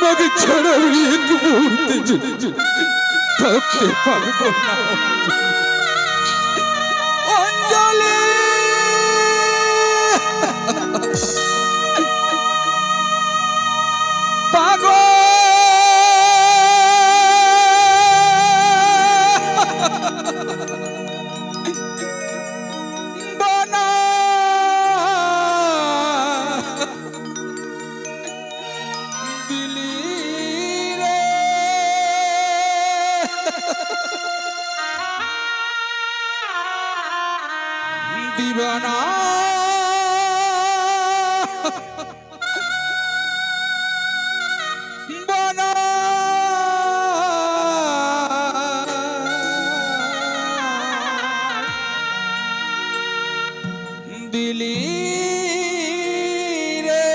তোমাকে ছাড়া আমি এক মুহূর্তে থাকতে পারব না। পাগল! দিবানা। বনা। দিলি রে।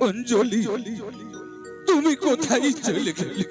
অঞ্জলি। তুমি কোথায় চলে গেলে?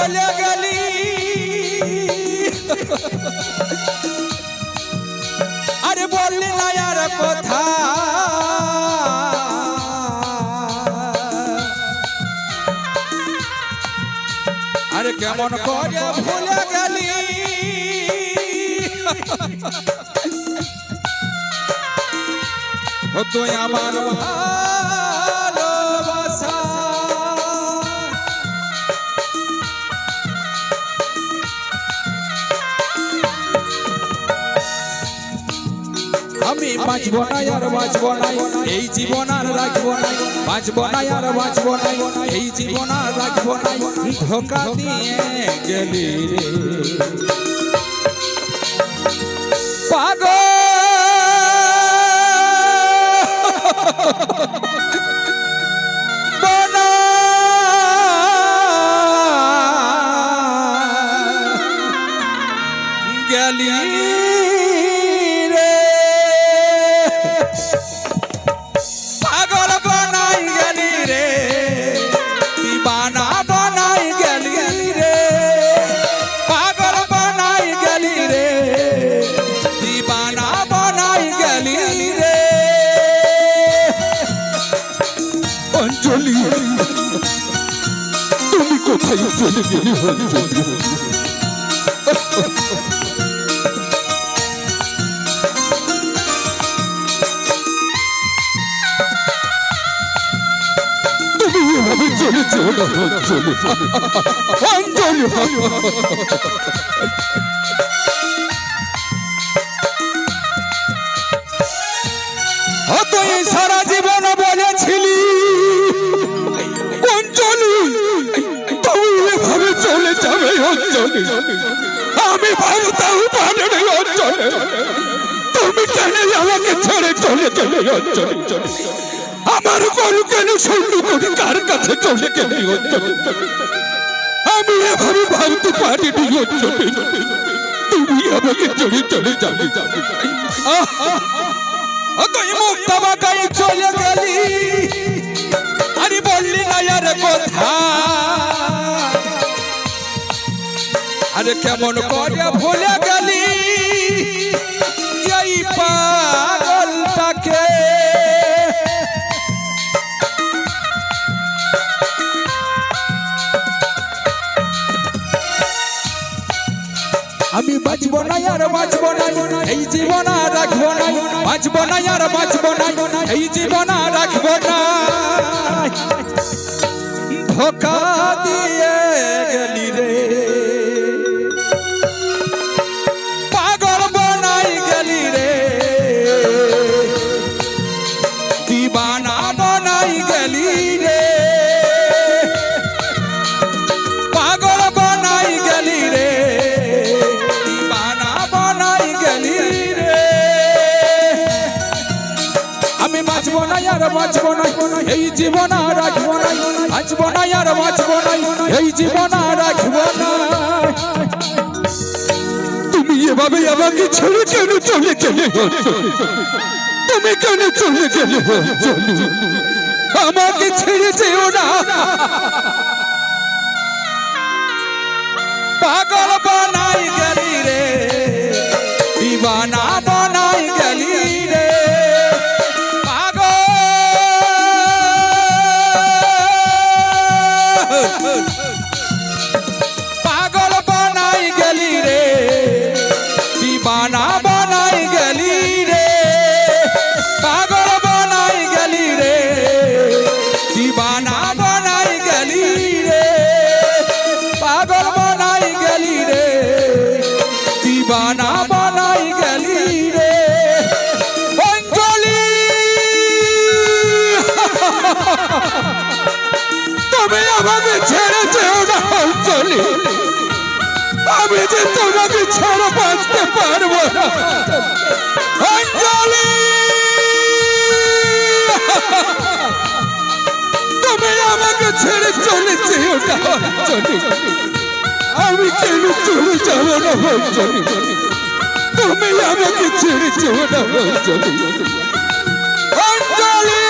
চলে গেলি। আরে বললি না আর কথা। আরে কেমন করে ভুলে গেলি। তুই আমার ভালোবাসা আমি বাঁচব না আর বাঁচব না এই জীবন আর রাখব না বাঁচব না আর বাঁচব না এই জীবন আর রাখব না ধোকা দিয়ে গেলি পাগল! অঞ্জলি তুমি কোথায় চলে গেলে অঞ্জলি এভাবে চলে না অঞ্জলি সারা জীবন বলেছিলি তুমি কেন আমাকে ছেড়ে চলে গেলে অঞ্জলি আমার গরু কেন সৈন্য করে, কার কাছে চলে গেলে আমি এভাবে ভাবতে অঞ্জলি তুমি আমাকে চলে চলে যাবে তুই চলে গেলি। আরে বললি না আর কথা। আরে কেমন করে ভুলে গেলি? বাঁচব না আর বাঁচব না এই জীবন আর রাখব না বাঁচব না আর বাঁচব না এই জীবন আর রাখব না ধোকা দিয়ে এই জীবন আর রাখব না, বাঁচবো না আর বাঁচবো না, এই জীবন আর রাখব না। তুমি এভাবে আমাকে ছেড়ে কেন চলে গেলে? তুমি কেন চলে গেলে? আমাকে ছেড়ে যেও পাগল তুমি আমাকে ছেড়ে যেও না, অঞ্জলি। আমি যে তোমাকে ছাড়া বাঁচতে পারব না, অঞ্জলি। তুমি আমাকে ছেড়ে চলে যেও না, অঞ্জলি। আমি কেন চলে যাব না, অঞ্জলি? তুমি আমাকে ছেড়ে যেও না, অঞ্জলি। অঞ্জলি।